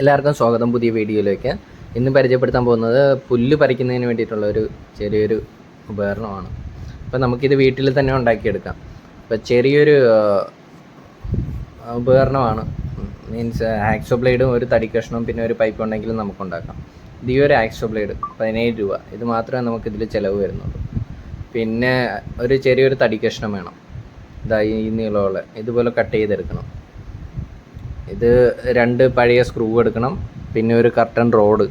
എല്ലാവർക്കും സ്വാഗതം പുതിയ വീഡിയോയിലേക്ക്. ഇന്ന് പരിചയപ്പെടുത്താൻ പോകുന്നത് പുല്ല് പറിക്കുന്നതിന് വേണ്ടിയിട്ടുള്ള ഒരു ചെറിയൊരു ഉപകരണമാണ്. അപ്പോൾ നമുക്കിത് വീട്ടിൽ തന്നെ ഉണ്ടാക്കിയെടുക്കാം. അപ്പോൾ ചെറിയൊരു ഉപകരണമാണ്. മീൻസ് ആക്സോ ബ്ലേഡും ഒരു തടി കഷ്ണവും പിന്നെ ഒരു പൈപ്പ് ഉണ്ടെങ്കിലും നമുക്ക് ഉണ്ടാക്കാം ഇത് ഈ ഒരു ആക്സോ ബ്ലേഡ് പതിനേഴ് രൂപ. ഇത് മാത്രമേ നമുക്കിതിൽ ചിലവ് വരുന്നുള്ളൂ. പിന്നെ ഒരു ചെറിയൊരു തടി കഷ്ണം വേണം. ഇതായി ഈ നീളമുള്ള ഇതുപോലെ കട്ട് ചെയ്തെടുക്കണം. ഇത് രണ്ട് പഴയ സ്ക്രൂ എടുക്കണം പിന്നെ ഒരു കർട്ടൻ റോഡ്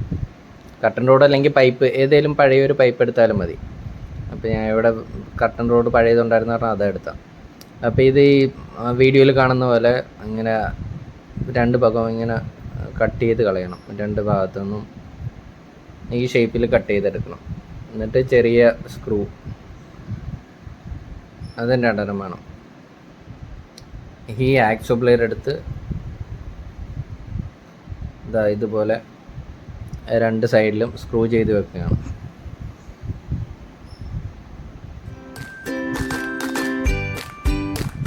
കർട്ടൻ റോഡ് അല്ലെങ്കിൽ പൈപ്പ് ഏതെങ്കിലും പഴയ ഒരു പൈപ്പ് എടുത്താലും മതി. അപ്പോൾ ഞാൻ ഇവിടെ കർട്ടൻ റോഡ് പഴയതുണ്ടായിരുന്നു പറഞ്ഞാൽ അതെടുത്താം അപ്പോൾ ഇത് ഈ വീഡിയോയിൽ കാണുന്ന പോലെ ഇങ്ങനെ രണ്ട് ഭാഗം ഇങ്ങനെ കട്ട് ചെയ്ത് കളയണം. രണ്ട് ഭാഗത്തു നിന്നും ഈ ഷേപ്പിൽ കട്ട് ചെയ്തെടുക്കണം. എന്നിട്ട് ചെറിയ സ്ക്രൂ അതും രണ്ടെണ്ണം വേണം. ഈ ആക്സോ ബ്ലേഡ് എടുത്ത് ഇതാ ഇതുപോലെ രണ്ട് സൈഡിലും സ്ക്രൂ ചെയ്ത് വെക്കുകയാണ്.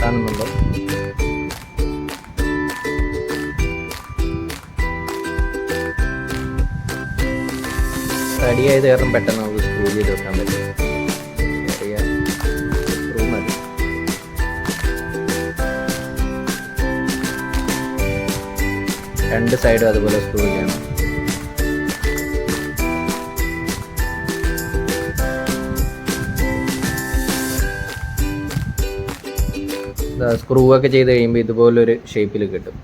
കാണുന്നുണ്ടോ? തടിയായത് കാരണം പെട്ടെന്ന് നമുക്ക് സ്ക്രൂ ചെയ്ത് വെക്കാൻ പറ്റും. രണ്ട് സൈഡും അതുപോലെ സ്ക്രൂ ചെയ്യണം. സ്ക്രൂ ഒക്കെ ചെയ്ത് കഴിയുമ്പോൾ ഇതുപോലൊരു ഷേപ്പിൽ കിട്ടും.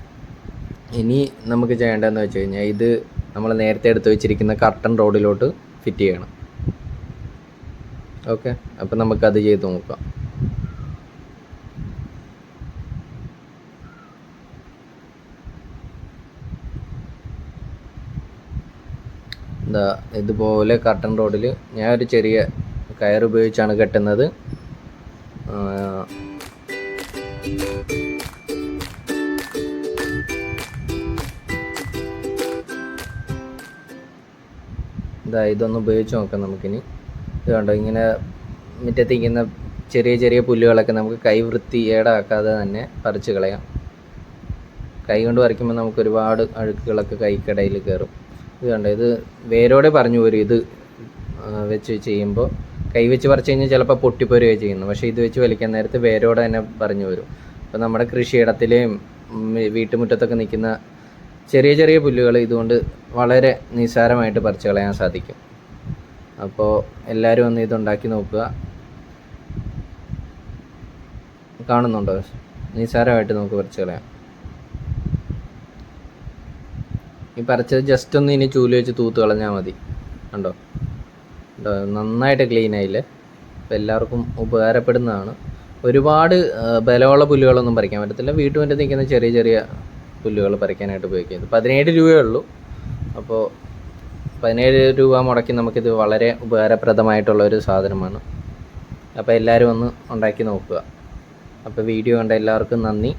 ഇനി നമുക്ക് ചെയ്യേണ്ടതെന്ന് വെച്ച് കഴിഞ്ഞാൽ ഇത് നമ്മൾ നേരത്തെ എടുത്ത് വെച്ചിരിക്കുന്ന കർട്ടൺ റോഡിലോട്ട് ഫിറ്റ് ചെയ്യണം. ഓക്കെ അപ്പം നമുക്കത് ചെയ്ത് നോക്കാം. എന്താ ഇതുപോലെ കർട്ടൺ റോഡിൽ ഞാൻ ഒരു ചെറിയ കയർ ഉപയോഗിച്ചാണ് കെട്ടുന്നത്. ഇതാ ഇതൊന്ന് ഉപയോഗിച്ച് നോക്കാം നമുക്കിനി. ഇത് കണ്ടോ ഇങ്ങനെ മുറ്റത്തിരിക്കുന്ന ചെറിയ ചെറിയ പുല്ലുകളൊക്കെ നമുക്ക് കൈ വൃത്തിയേടാക്കാതെ തന്നെ പറിച്ച് കളയാം. കൈ കൊണ്ട് പറിക്കുമ്പോൾ നമുക്ക് ഒരുപാട് അഴുക്കുകളൊക്കെ കൈക്കടയിൽ കയറും ഇത് കണ്ടോ ഇത് വേരോടെ പറഞ്ഞു പോരും ഇത് വെച്ച് ചെയ്യുമ്പോൾ കൈ വെച്ച് പറിച്ചു കഴിഞ്ഞാൽ ചിലപ്പോൾ പൊട്ടിപ്പോരുകയോ ചെയ്യുന്നു. പക്ഷേ ഇത് വെച്ച് വലിക്കാൻ നേരത്ത് വേരോടെ തന്നെ പറഞ്ഞു വരും അപ്പോൾ നമ്മുടെ കൃഷിയിടത്തിലെയും വീട്ടുമുറ്റത്തൊക്കെ നിൽക്കുന്ന ചെറിയ ചെറിയ പുല്ലുകൾ ഇതുകൊണ്ട് വളരെ നിസ്സാരമായിട്ട് പറിച്ചു കളയാൻ സാധിക്കും. അപ്പോൾ എല്ലാവരും ഒന്ന് ഇതുണ്ടാക്കി നോക്കുക. കാണുന്നുണ്ടോ? നിസ്സാരമായിട്ട് നമുക്ക് പറിച്ചു കളയാം. ഈ പറിച്ചത് ജസ്റ്റ് ഒന്ന് ഇനി ചൂൽ വെച്ച് തൂത്ത് കളഞ്ഞാൽ മതി. കണ്ടോ? കണ്ടോ? നന്നായിട്ട് ക്ലീൻ ആയില്ലേ? അപ്പോൾ എല്ലാവർക്കും ഉപകാരപ്പെടുന്നതാണ്. ഒരുപാട് ബലമുള്ള പുല്ലുകളൊന്നും പറിക്കാൻ പറ്റത്തില്ല. വീട്ടുമുറ്റത്ത് നിൽക്കുന്ന ചെറിയ ചെറിയ പുല്ലുകൾ പറിക്കാനായിട്ട് ഉപയോഗിക്കുന്നത് പതിനേഴ് രൂപയേ ഉള്ളൂ. അപ്പോൾ പതിനേഴ് രൂപ മുടക്കി നമുക്കിത് വളരെ ഉപകാരപ്രദമായിട്ടുള്ള ഒരു സാധനമാണ്. അപ്പോൾ എല്ലാവരും ഒന്ന് ഉണ്ടാക്കി നോക്കുക. അപ്പോൾ വീഡിയോ കണ്ട എല്ലാവർക്കും നന്ദി.